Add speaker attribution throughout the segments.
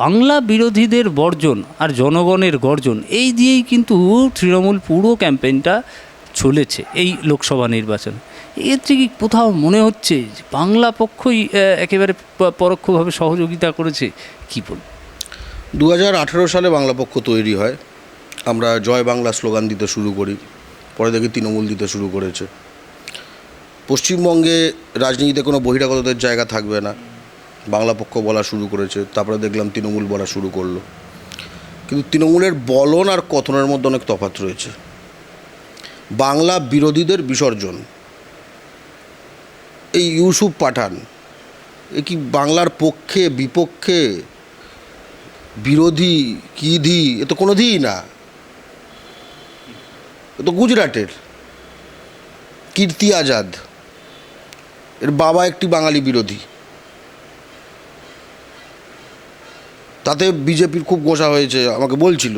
Speaker 1: বাংলা বিরোধীদের বর্জন আর জনগণের গর্জন, এই দিয়েই কিন্তু তৃণমূল পুরো ক্যাম্পেইনটা চলেছে এই লোকসভা নির্বাচন। এর থেকে কোথাও মনে হচ্ছে বাংলা পক্ষই একেবারে পরোক্ষভাবে সহযোগিতা করেছে, কি বল
Speaker 2: দু সালে বাংলা পক্ষ তৈরি হয়। আমরা জয় বাংলা স্লোগান দিতে শুরু করি, পরে দেখি তৃণমূল দিতে শুরু করেছে। পশ্চিমবঙ্গে রাজনীতিতে কোনো বহিরাগতদের জায়গা থাকবে না। বাংলা পক্ষ বলা শুরু করেছে, তারপরে দেখলাম তৃণমূল বলা শুরু করল। কিন্তু তৃণমূলের বলন আর কথনের মধ্যে অনেক তফাৎ রয়েছে। বাংলা বিরোধীদের বিসর্জন। এই ইউসুফ পাঠান, এ কি বাংলার পক্ষে, বিপক্ষে, বিরোধী, কি ধি, এ তো কোনো ধিই না। এ তো গুজরাটের, কীর্তি আজাদ। এর বাবা একটি বাঙালি বিরোধী। তাতে বিজেপির খুব গোসা হয়েছে, আমাকে বলছিল।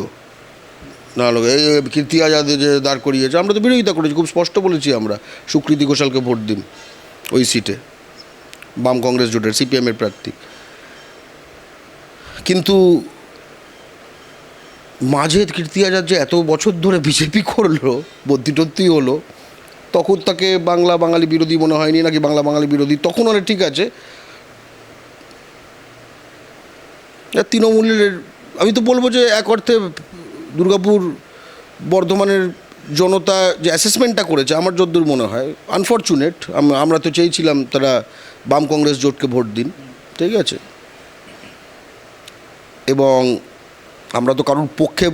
Speaker 2: না, লোক, এই কীর্তি আজাদ যে দাঁড় করিয়েছে, আমরা তো বিরোধিতা করেছি, খুব স্পষ্ট বলেছি আমরা, সুকৃতি ঘোষালকে ভোট দিন ওই সিটে, বাম কংগ্রেস জোটের সিপিএমের প্রার্থী। কিন্তু মাঝে কীর্তি আজাদ যে এত বছর ধরে বিজেপি করল, বদ্যি টদ্দি হলো, তখন তাকে বাংলা বাঙালি বিরোধী মনে হয়নি, নাকি বাংলা বাঙালি বিরোধী, তখন অনেক ঠিক আছে আর তৃণমূলের, আমি তো বলব যে এক অর্থে দুর্গাপুর বর্ধমানের জনতা যে অ্যাসেসমেন্টটা করেছে, আমার যদ্দূর মনে হয় আনফর্চুনেট আমরা তো চেয়েছিলাম তারা বাম কংগ্রেস জোটকে ভোট দিন, ঠিক আছে? এবং আমরা তো কারোর পক্ষে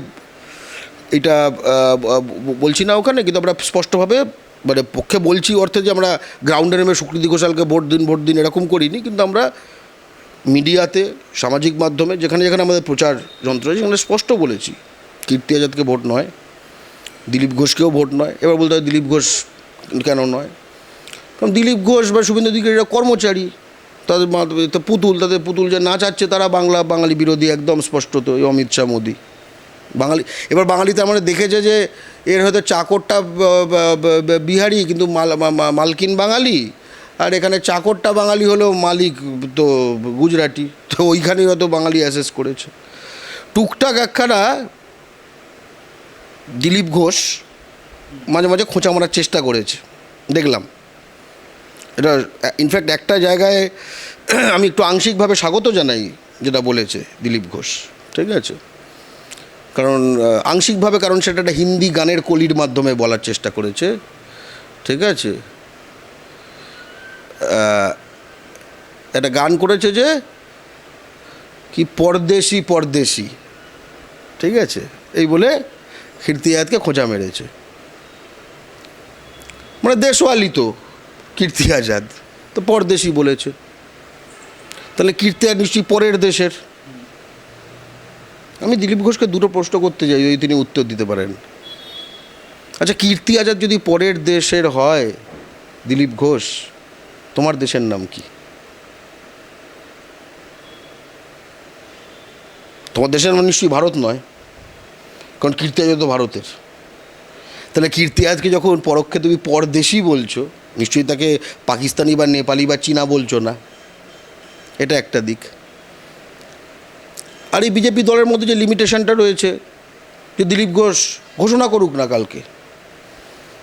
Speaker 2: এটা বলছি না ওখানে, কিন্তু আমরা স্পষ্টভাবে মানে পক্ষে বলছি অর্থে যে আমরা গ্রাউন্ডে নেমে সুকৃতি ঘোষালকে ভোট দিন ভোট দিন এরকম করিনি, কিন্তু আমরা মিডিয়াতে, সামাজিক মাধ্যমে, যেখানে যেখানে আমাদের প্রচার যন্ত্র আছে সেখানে স্পষ্ট বলেছি, কীর্তি আজাদকে ভোট নয়, দিলীপ ঘোষকেও ভোট নয়, এবার বলতে হয় দিলীপ ঘোষ কেন নয়? কারণ দিলীপ ঘোষ বা শুভেন্দু অধিকারীরা কর্মচারী, তাদের পুতুল তাদের পুতুল যে নাচাচ্ছে তারা বাংলা, বাঙালি বিরোধী একদম স্পষ্টত অমিত শাহ, মোদী। বাঙালি, এবার বাঙালি তার মানে দেখেছে যে এর হয়তো চাকরটা বিহারি, কিন্তু মাল মালকিন বাঙালি আর এখানে চাকরটা বাঙালি হলো মালিক তো গুজরাটি, তো ওইখানেই হয়তো বাঙালি অ্যাসেস করেছে। টুকটাক একখানা দিলীপ ঘোষ মাঝে মাঝে খোঁচা মারার চেষ্টা করেছে। দেখলাম। এটা ইনফ্যাক্ট একটা জায়গায় আমি একটু আংশিকভাবে স্বাগত জানাই যেটা বলেছে দিলীপ ঘোষ, ঠিক আছে? কারণ, আংশিকভাবে, কারণ সেটা একটা হিন্দি গানের কলির মাধ্যমে বলার চেষ্টা করেছে, ঠিক আছে? একটা গান করেছে যে কি পরদেশি পরদেশি। ঠিক আছে? এই বলে কীর্তি আয়াতকে খোঁচা মেরেছে। মানে দেশওয়ালি তো কীর্তি আজাদ তো পরদেশি বলেছে। তাহলে কীর্তি আজাদ নিশ্চয়ই পরের দেশের? আমি দিলীপ ঘোষকে দুটো প্রশ্ন করতে যাই যদি তিনি উত্তর দিতে পারেন। আচ্ছা কীর্তি আজাদ যদি পরের দেশের হয়, দিলীপ ঘোষ তোমার দেশের নাম কি? তোমার দেশের নাম নিশ্চয়ই ভারত নয়, কারণ কীর্তি আজাদ তো ভারতের। তাহলে কীর্তি আজাদকে যখন পরোক্ষে তুমি পরদেশি বলছো, নিশ্চয়ই তাকে পাকিস্তানি বা নেপালি বা চীনা বলছো না। এটা একটা দিক। আর এই বিজেপি দলের মধ্যে যে লিমিটেশনটা রয়েছে, যে দিলীপ ঘোষ ঘোষণা করুক না কালকে,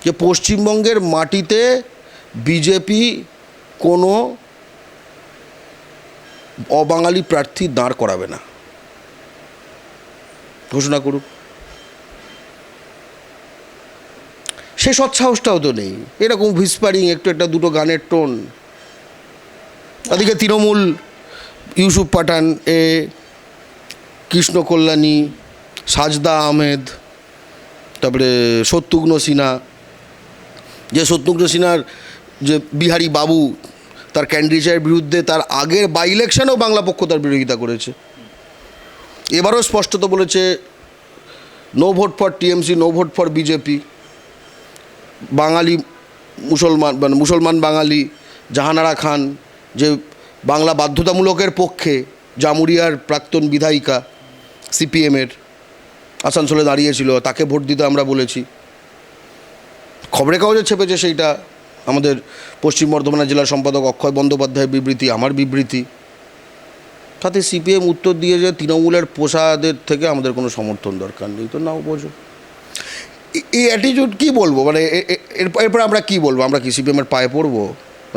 Speaker 2: যে পশ্চিমবঙ্গের মাটিতে বিজেপি কোনো অবাঙালি প্রার্থী দাঁড় করাবে না। ঘোষণা করুক। সে সৎসাহসটাও তো নেই। এরকম ভিসপারিং একটু একটা দুটো গানের টোন। ওদিকে তৃণমূল, ইউসুফ পাঠান, এ কৃষ্ণ কল্যাণী, সাজদা আহমেদ, তারপরে শত্রুঘ্ন সিনহা। যে শত্রুঘ্ন সিনহার যে বিহারি বাবু তার ক্যান্ডিডেটের বিরুদ্ধে তার আগের বাই ইলেকশনেও বাংলা পক্ষ তার বিরোধিতা করেছে। এবারও স্পষ্টত বলেছে no vote for TMC no vote for BJP বাঙালি মুসলমান মানে মুসলমান বাঙালি জাহানারা খান, যে বাংলা বাধ্যতামূলকের পক্ষে জামুরিয়ার প্রাক্তন বিধায়িকা সিপিএমের আসানসোলে দাঁড়িয়েছিল, তাকে ভোট দিতে আমরা বলেছি। খবরে কাগজে ছেপেছে সেইটা। আমাদের পশ্চিম বর্ধমান জেলার সম্পাদক অক্ষয় বন্দ্যোপাধ্যায়ের বিবৃতি, আমার বিবৃতি। তাতে সিপিএম উত্তর দিয়ে যে তৃণমূলের পোষাদের থেকে আমাদের কোনো সমর্থন দরকার নেই, তো নাও বোঝো। এই অ্যাটিটিউড কী বলব? মানে এরপর এরপর আমরা কি বলব? আমরা কি সিপিএমের পায়ে পড়ব?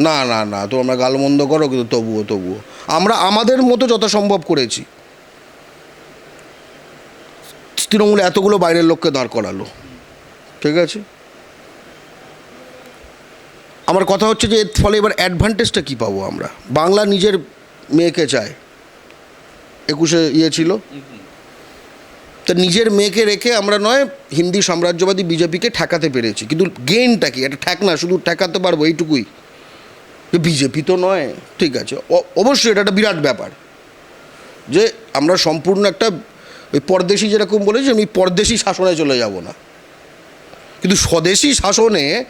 Speaker 2: না না না, তো আমরা গালমন্দ করো, কিন্তু তবুও তবুও। আমরা আমাদের মতো যত সম্ভব করেছি। তৃণমূল এতগুলো বাইরের লোককে দাঁড় করালো। ঠিক আছে? আমার কথা হচ্ছে যে এর ফলে এবার অ্যাডভান্টেজটা কী পাবো আমরা? বাংলা নিজের মেয়েকে চায়। একুশে ইয়ে ছিল। তা নিজের মেয়েকে রেখে আমরা নয়, হিন্দি সাম্রাজ্যবাদী বিজেপিকে ঠেকাতে পেরেছি। কিন্তু গেইনটা কি? এটা ঠেক না, শুধু ঠেকাতে পারব এইটুকুই। যে বিজেপি তো নয়, ঠিক আছে। অবশ্যই এটা একটা বিরাট ব্যাপার। যে আমরা সম্পূর্ণ একটা ওই পরদেশি যেরকম বলেছি, আমি পরদেশি শাসনে চলে যাব না। কিন্তু স্বদেশি শাসনে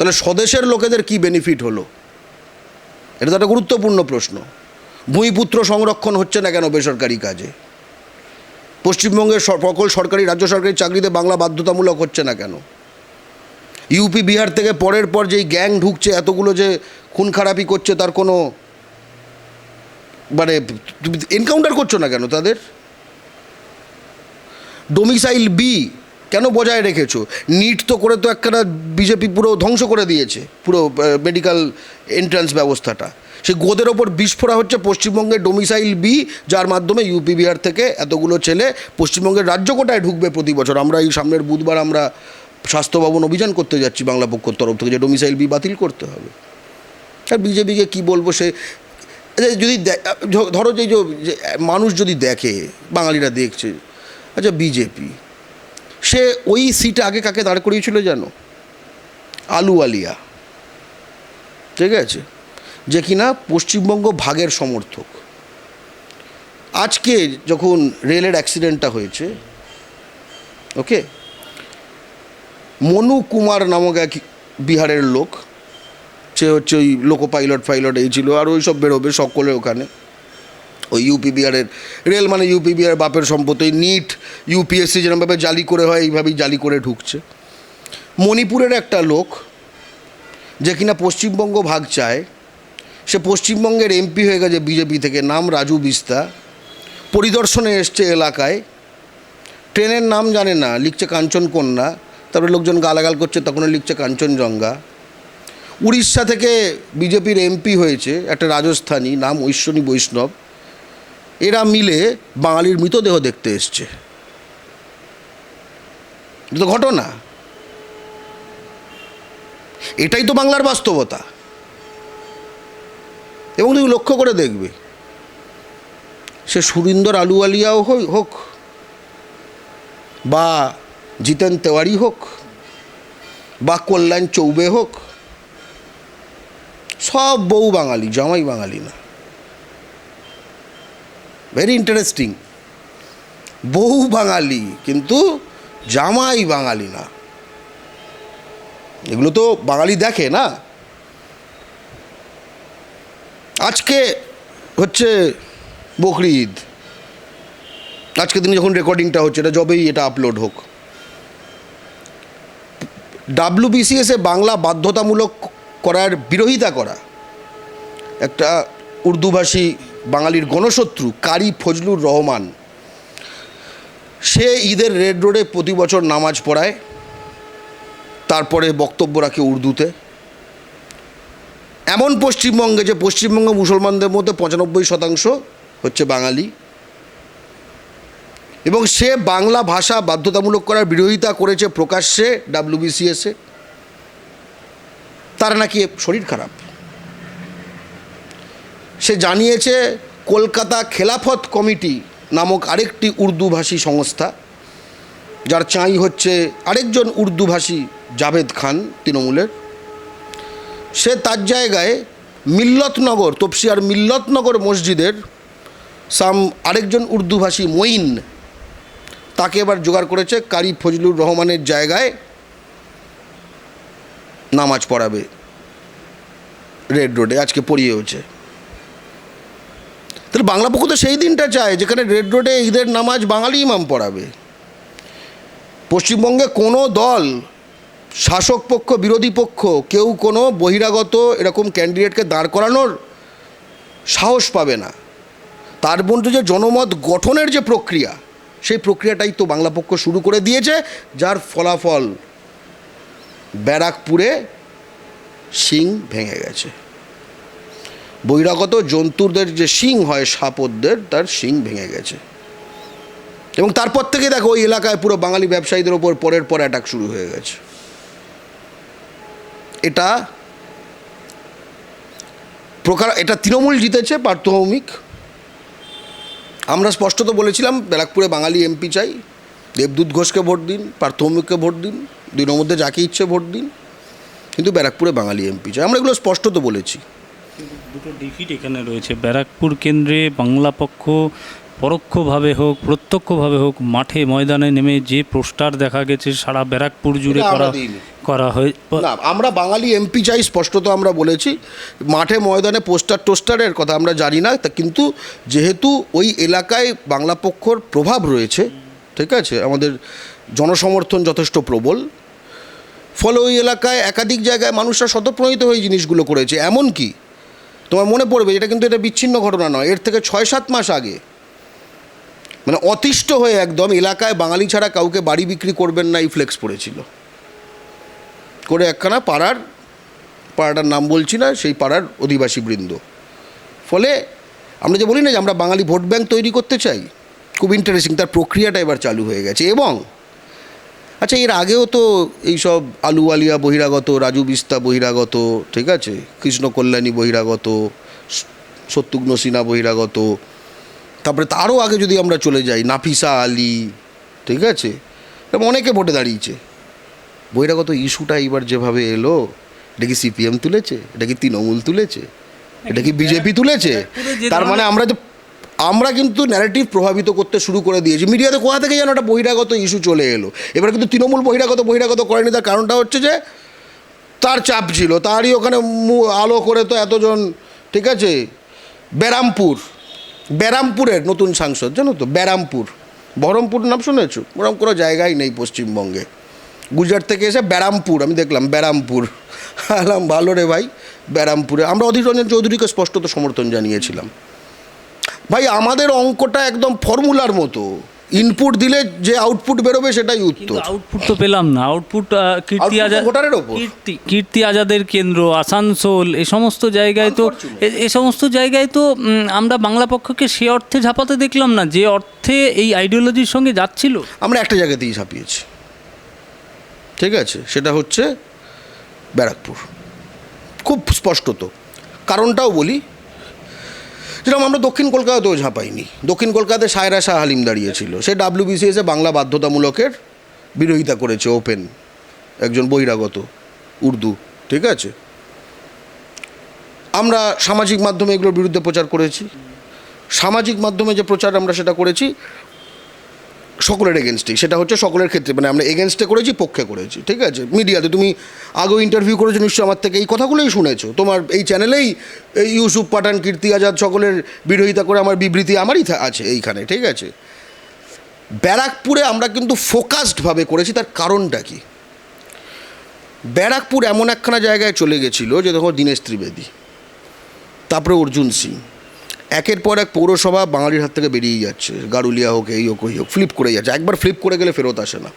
Speaker 2: তাহলে স্বদেশের লোকেদের কি বেনিফিট হলো? এটা তো একটা গুরুত্বপূর্ণ প্রশ্ন। ভূমিপুত্র সংরক্ষণ হচ্ছে না কেন বেসরকারি কাজে? পশ্চিমবঙ্গের সকল সরকারি, রাজ্য সরকারি চাকরিতে বাংলা বাধ্যতামূলক হচ্ছে না কেন? ইউপি বিহার থেকে পরের পর যেই গ্যাং ঢুকছে, এতগুলো যে খুন খারাপি করছে, তার কোনো মানে এনকাউন্টার করছ না কেন তাদের? ডোমিসাইল বি কেন বজায় রেখেছো? নিট তো করে তো একটা বিজেপি পুরো ধ্বংস করে দিয়েছে পুরো মেডিকেল এন্ট্রান্স ব্যবস্থাটা। সেই গোদের ওপর বিস্ফোরা হচ্ছে পশ্চিমবঙ্গের ডোমিসাইল বি যার মাধ্যমে ইউপি বিহার থেকে এতগুলো ছেলে পশ্চিমবঙ্গের রাজ্য কোটায় ঢুকবে প্রতি বছর। আমরা এই সামনের বুধবার আমরা স্বাস্থ্য ভবন অভিযান করতে যাচ্ছি বাংলা পক্ষর তরফ থেকে যে ডোমিসাইল বি বাতিল করতে হবে। আর বিজেপিকে কী বলব সে আচ্ছা, যদি ধরো যে মানুষ যদি দেখে বাঙালিরা দেখছে আচ্ছা বিজেপি সে ওই সিটে আগে কাকে দাঁড় করিয়েছিল জানো? আলু আলিয়া। ঠিক আছে? যে কিনা পশ্চিমবঙ্গ ভাগের সমর্থক। আজকে যখন রেলের অ্যাক্সিডেন্টটা হয়েছে ওকে মনু কুমার নামক এক বিহারের লোক, সে হচ্ছে ওই লোকো পাইলট ফাইলট এই ছিল, আর ওই সব বেরোবে সকলে ওখানে। ওই ইউপি বিহারের রেল মানে ইউপি বিহার বাপের সম্পত্তি, নিট, ইউপিএসসি যেরকমভাবে জালি করে হয়, এইভাবেই জালি করে ঢুকছে। মণিপুরের একটা লোক যে কিনা পশ্চিমবঙ্গ ভাগ চায়, সে পশ্চিমবঙ্গের এমপি হয়ে গেছে বিজেপি থেকে, নাম রাজু বিস্তা। পরিদর্শনে এসছে এলাকায়, ট্রেনের নাম জানে না, লিখছে কাঞ্চন কন্যা, তারপরে লোকজন গালাগাল করছে তখন লিখছে কাঞ্চনজঙ্ঘা। উড়িষ্যা থেকে বিজেপির এমপি হয়েছে একটা রাজস্থানী, নাম ঐশ্বনী বৈষ্ণব। এরা মিলে বাঙালির মৃতদেহ দেখতে এসছে। তো ঘটনা। এটাই তো বাংলার বাস্তবতা। এবং তুমি লক্ষ্য করে দেখবে, সে সুরিন্দর আলুওয়ালিয়াও হোক, বা জিতেন তেওয়ারি হোক, বা কল্যাণ চৌবে হোক, সব বউ বাঙালি, জামাই বাঙালি না। ভেরি ইন্টারেস্টিং বহু বাঙালি, কিন্তু জামাই বাঙালি না। এগুলো তো বাঙালি দেখে না? আজকে হচ্ছে বকরি ঈদ। আজকে দিনে যখন রেকর্ডিংটা হচ্ছে, এটা যবেই এটা আপলোড হোক। ডাব্লিউবিসিএসে বাংলা বাধ্যতামূলক করার বিরোধিতা করা। একটা উর্দুভাষী বাঙালির গণশত্রু, কারি ফজলুর রহমান। সে ঈদের রেড রোডে প্রতি বছর নামাজ পড়ায়, তারপরে বক্তব্য রাখে উর্দুতে। এমন পশ্চিমবঙ্গে যে পশ্চিমবঙ্গ মুসলমানদের মধ্যে পঁচানব্বই শতাংশ হচ্ছে বাঙালি। এবং সে বাংলা ভাষা বাধ্যতামূলক করার বিরোধিতা করেছে প্রকাশ্যে, ডাব্লিউবিসিএসে। তার নাকি শরীর খারাপ। সে জানিয়েছে, কলকাতা খেলাফত কমিটি নামক আরেকটি উর্দুভাষী সংস্থা, যার চাঁই হচ্ছে আরেকজন উর্দুভাষী জাভেদ খান তৃণমূলের। সে তার জায়গায় মিল্লতনগর, তপসিয়ার মিল্লতনগর মসজিদের সাম আরেকজন উর্দুভাষী মঈন, তাকে এবার জোগাড় করেছে কারি ফজলুর রহমানের জায়গায় নামাজ পড়াবে রেড রোডে। আজকে পড়িয়ে পড়িয়েওছে। তাহলে বাংলা পক্ষ তো সেই দিনটা চায়, যেখানে রেড রোডে ঈদের নামাজ বাঙালি ইমাম পড়াবে। পশ্চিমবঙ্গে কোনো দল, শাসক পক্ষ, বিরোধী পক্ষ, কেউ কোনো বহিরাগত এরকম ক্যান্ডিডেটকে দাঁড় করানোর সাহস পাবে না। তার মধ্যে যে জনমত গঠনের যে প্রক্রিয়া, সেই প্রক্রিয়াটাই তো বাংলা পক্ষ শুরু করে দিয়েছে, যার ফলাফল ব্যারাকপুরে শিং ভেঙে গেছে। বহিরাগত জন্তুদের যে শিং হয়, সাপদের, তার শিং ভেঙে গেছে। এবং তারপর থেকে দেখো, ওই এলাকায় পুরো বাঙালি ব্যবসায়ীদের ওপর পরের পর অ্যাটাক শুরু হয়ে গেছে। এটা প্রকার এটা তৃণমূল জিতেছে পার্থভৌমিক আমরা স্পষ্টত বলেছিলাম, ব্যারাকপুরে বাঙালি এমপি চাই, দেবদূত ঘোষকে ভোট দিন পার্থভৌমিককে ভোট দিন দুইনের মধ্যে যাকে ইচ্ছে ভোট দিন, কিন্তু ব্যারাকপুরে বাঙালি এমপি চাই। আমরা এগুলো স্পষ্টত বলেছি।
Speaker 1: দুটো ডিফিট এখানে রয়েছে। ব্যারাকপুর কেন্দ্রে বাংলা পক্ষ পরোক্ষভাবে হোক প্রত্যক্ষভাবে হোক মাঠে ময়দানে নেমে যে পোস্টার দেখা গেছে সারা ব্যারাকপুর জুড়ে করা। করা হয়
Speaker 2: না আমরা বাঙালি এমপি চাই স্পষ্টত আমরা বলেছি। মাঠে ময়দানে পোস্টার টোস্টারের কথা আমরা জানি না তা কিন্তু যেহেতু ওই এলাকায় বাংলা পক্ষর প্রভাব রয়েছে ঠিক আছে? আমাদের জনসমর্থন যথেষ্ট প্রবল। ফলে ওই এলাকায় একাধিক জায়গায় মানুষরা স্বতঃপ্রণীত হয়ে জিনিসগুলো করেছে। এমন কি তোমার মনে পড়বে এটা কিন্তু এটা বিচ্ছিন্ন ঘটনা নয়। এর থেকে ছয় সাত মাস আগে। মানে অতিষ্ঠ হয়ে একদম এলাকায় বাঙালি ছাড়া কাউকে বাড়ি বিক্রি করবেন না এই ফ্লেক্স পড়েছিল। করে একখানা পাড়ার, পাড়াটার নাম বলছি না, সেই পাড়ার অধিবাসী বৃন্দ। ফলে আমরা যে বলি না যে আমরা বাঙালি ভোট ব্যাংক তৈরি করতে চাই, খুব ইন্টারেস্টিং তার প্রক্রিয়াটা এবার চালু হয়ে গেছে। এবং আচ্ছা এর আগেও তো এইসব আলুওয়ালিয়া বহিরাগত রাজু বিস্তা বহিরাগত ঠিক আছে? কৃষ্ণ কল্যাণী বহিরাগত স- সত্যুঘ্ন সিনহা বহিরাগত তারপরে তারও আগে যদি আমরা চলে যাই নাফিসা আলী ঠিক আছে? এরকম অনেকে ভোটে দাঁড়িয়েছে। বহিরাগত ইস্যুটা এবার যেভাবে এলো এটা কি সিপিএম তুলেছে? এটা কি তৃণমূল তুলেছে? এটা কি বিজেপি তুলেছে? তার মানে আমরা যে আমরা কিন্তু ন্যারেটিভ প্রভাবিত করতে শুরু করে দিয়েছি। মিডিয়াতে কোথা থেকে যেন একটা বহিরাগত ইস্যু চলে এলো? এবার কিন্তু তৃণমূল বহিরাগত বহিরাগত করেনি, তার কারণটা হচ্ছে যে তার চাপ ছিল। তারই ওখানে আলো করে তো এতজন, ঠিক আছে? ব্যারামপুর, ব্যারামপুরের নতুন সাংসদ, জানো তো? ব্যারামপুর। বহরমপুর নাম শুনেছো? ওরকম কোনো জায়গাই নেই পশ্চিমবঙ্গে। গুজরাট থেকে এসে ব্যারামপুর, আমি দেখলাম ব্যারামপুর। আলাম, ভালো রে ভাই, ব্যারামপুরে। আমরা অধীর রঞ্জন চৌধুরীকে স্পষ্টত সমর্থন জানিয়েছিলাম। ভাই আমাদের অঙ্কটা একদম ফর্মুলার মতো। ইনপুট দিলে যে আউটপুট বেরোবে সেটাই উত্তর।
Speaker 1: আউটপুট তো পেলাম না। আউটপুট কীর্তি আজাদ
Speaker 2: ভোটারের ওপর।
Speaker 1: কীর্তি কীর্তি আজাদের কেন্দ্র আসানসোল এ সমস্ত জায়গায় তো এ- সমস্ত জায়গায় তো আমরা বাংলা পক্ষকে সে অর্থে ঝাপাতে দেখলাম না। যে অর্থে এই আইডিওলজির সঙ্গে যাচ্ছিল।
Speaker 2: আমরা একটা জায়গাতেই ছাপিয়েছি ঠিক আছে? সেটা হচ্ছে ব্যারাকপুর। খুব স্পষ্টত কারণটাও বলি যেরকম আমরা দক্ষিণ কলকাতাতেও ঝাঁপাইনি দক্ষিণ কলকাতাতে সায়রা শাহ হালিম দাঁড়িয়েছিল। সে ডাব্লিউবিসিএসে বাংলা বাধ্যতামূলকের বিরোধিতা করেছে, ওপেন। একজন বহিরাগত, উর্দু, ঠিক আছে? আমরা সামাজিক মাধ্যমে এগুলোর বিরুদ্ধে প্রচার করেছি। সামাজিক মাধ্যমে যে প্রচার আমরা সেটা করেছি সকলের এগেনস্টেই সেটা হচ্ছে সকলের ক্ষেত্রে। মানে আমরা এগেনস্টে করেছি, পক্ষে করেছি, ঠিক আছে? মিডিয়াতে তুমি আগেও ইন্টারভিউ করেছ, নিশ্চয়ই আমার থেকে এই কথাগুলোই শুনেছো। তোমার এই চ্যানেলেই এই ইউসুফ পাঠান কীর্তি আজাদ সকলের বিরোধিতা করে আমার বিবৃতি আমারই আছে এইখানে, ঠিক আছে? ব্যারাকপুরে আমরা কিন্তু ফোকাসডভাবে করেছি, তার কারণটা কি? ব্যারাকপুর এমন একখানা জায়গায় চলে গেছিল যে দেখো দীনেশ ত্রিবেদী, তারপরে অর্জুন সিং। একের পর এক পৌরসভা বাঙালির হাত থেকে বেরিয়ে যাচ্ছে। গারুলিয়া হোক, এই হোক, ওই হোক ফ্লিপ করে যাচ্ছে। একবার ফ্লিপ করে গেলে ফেরত আসে না।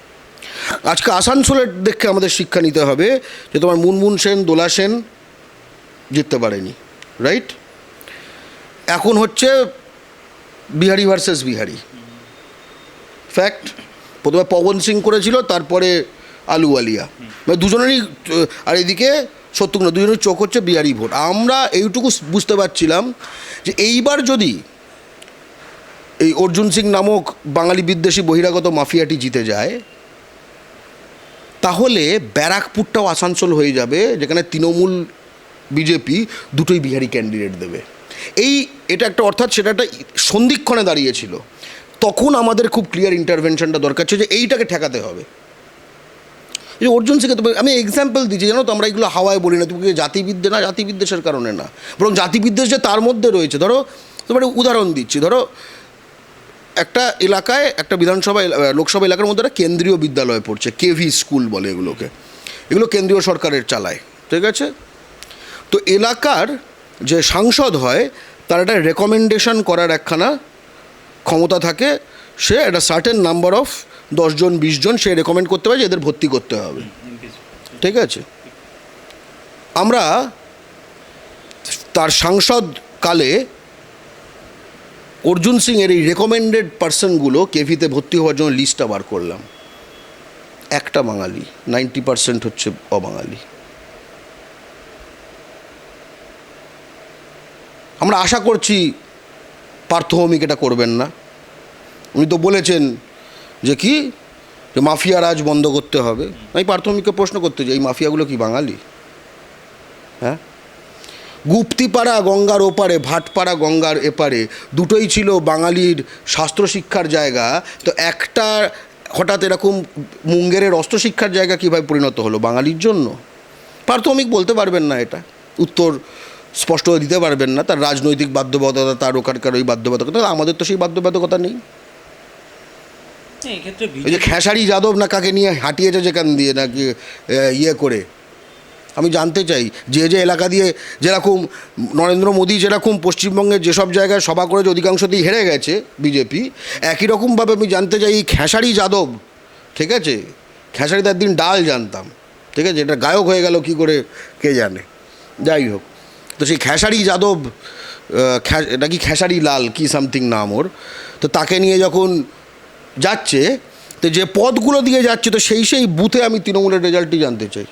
Speaker 2: আজকে আসানসোলের দেখে আমাদের শিক্ষা নিতে হবে যে তোমার মুনমুন সেন, দোলা সেন জিততে পারেনি রাইট এখন হচ্ছে বিহারি ভার্সেস বিহারি। ফ্যাক্ট প্রথমে পবন সিং করেছিল, তারপরে আলুওয়ালিয়া মানে দুজনেরই আর এদিকে শত্রুঘ্ন দুজনের চোখ হচ্ছে বিহারি ভোট। আমরা এইটুকু বুঝতে পারছিলাম যে এইবার যদি এই অর্জুন সিং নামক বাঙালি বিদ্বেষী বহিরাগত মাফিয়াটি জিতে যায়, তাহলে ব্যারাকপুরটাও আসানসোল হয়ে যাবে, যেখানে তৃণমূল বিজেপি দুটোই বিহারি ক্যান্ডিডেট দেবে। এই এটা একটা অর্থাৎ সেটা একটা সন্ধিক্ষণে দাঁড়িয়েছিল। তখন আমাদের খুব ক্লিয়ার ইন্টারভেনশনটা দরকার ছিল যে এইটাকে ঠেকাতে হবে। যে অর্জুন সিংকে তুমি আমি এক্সাম্পল দিচ্ছি, জানো তো আমরা এগুলো হাওয়ায় বলি না তুমি জাতিবিদ্যে না, জাতিবিদ্বেষের কারণে না। বরং জাতিবিদ্বেষ যে তার মধ্যে রয়েছে, ধরো, তোমার উদাহরণ দিচ্ছি, ধরো, একটা এলাকায়, একটা বিধানসভা লোকসভা এলাকার মধ্যে একটা কেন্দ্রীয় বিদ্যালয় পড়ছে, কেভি স্কুল বলে এগুলোকে। এগুলো কেন্দ্রীয় সরকারের চালায়, ঠিক আছে? তো এলাকার যে সাংসদ হয়, তার একটা রেকমেন্ডেশন করার একখানা ক্ষমতা থাকে, সে একটা সার্টেন নাম্বার অফ দশজন, বিশজন সে রেকমেন্ড করতে পারে যে এদের ভর্তি করতে হবে। ঠিক আছে? আমরা তার সাংসদ কালে অর্জুন সিং এর এই রেকমেন্ডেড পার্সনগুলো কেভিতে ভর্তি হওয়ার জন্য লিস্টটা বার করলাম। একটা বাঙালি নাইনটি পার্সেন্ট হচ্ছে অবাঙালি। আমরা আশা করছি পার্থভৌমিক এটা করবেন না। উনি তো বলেছেন যে কি? যে মাফিয়া রাজ বন্ধ করতে হবে। আমি পার্থভৌমিককে প্রশ্ন করতে চাই, এই মাফিয়াগুলো কি বাঙালি? হ্যাঁ? গুপ্তিপাড়া গঙ্গার ওপারে, ভাটপাড়া গঙ্গার এপারে দুটোই ছিল বাঙালির শাস্ত্র শিক্ষার জায়গা। তো একটা হঠাৎ এরকম মুঙ্গেরের অস্ত্র শিক্ষার জায়গা কীভাবে পরিণত হলো বাঙালির জন্য? প্রাথমিক বলতে পারবেন না এটা। উত্তর স্পষ্ট দিতে পারবেন না। তার রাজনৈতিক বাধ্যবাধকতা, তার ওখানকার ওই বাধ্যবাধকতা, আমাদের তো সেই বাধ্যবাধকতা নেই। ওই যে খেসারি যাদব না কাকে নিয়ে হাঁটিয়েছে যেখান দিয়ে নাকি ইয়ে করে? আমি জানতে চাই যে যে এলাকা দিয়ে যেরকম নরেন্দ্র মোদী যেরকম পশ্চিমবঙ্গের যেসব জায়গায় সভা করেছে অধিকাংশতেই হেরে গেছে বিজেপি একই রকমভাবে আমি জানতে চাই এই খেসারি যাদব ঠিক আছে? খেসারি তার দিন ডাল জানতাম ঠিক আছে? এটা গায়ক হয়ে গেল কি করে কে জানে? যাই হোক তো সেই খেসারি যাদব খ্যা- নাকি খেসারি লাল কি সামথিং নাম ওর? তো তাকে নিয়ে যখন যাচ্ছে, তো যে পদগুলো দিয়ে যাচ্ছে, তো সেই সেই বুথে আমি তৃণমূলের রেজাল্টটি জানতে চাই।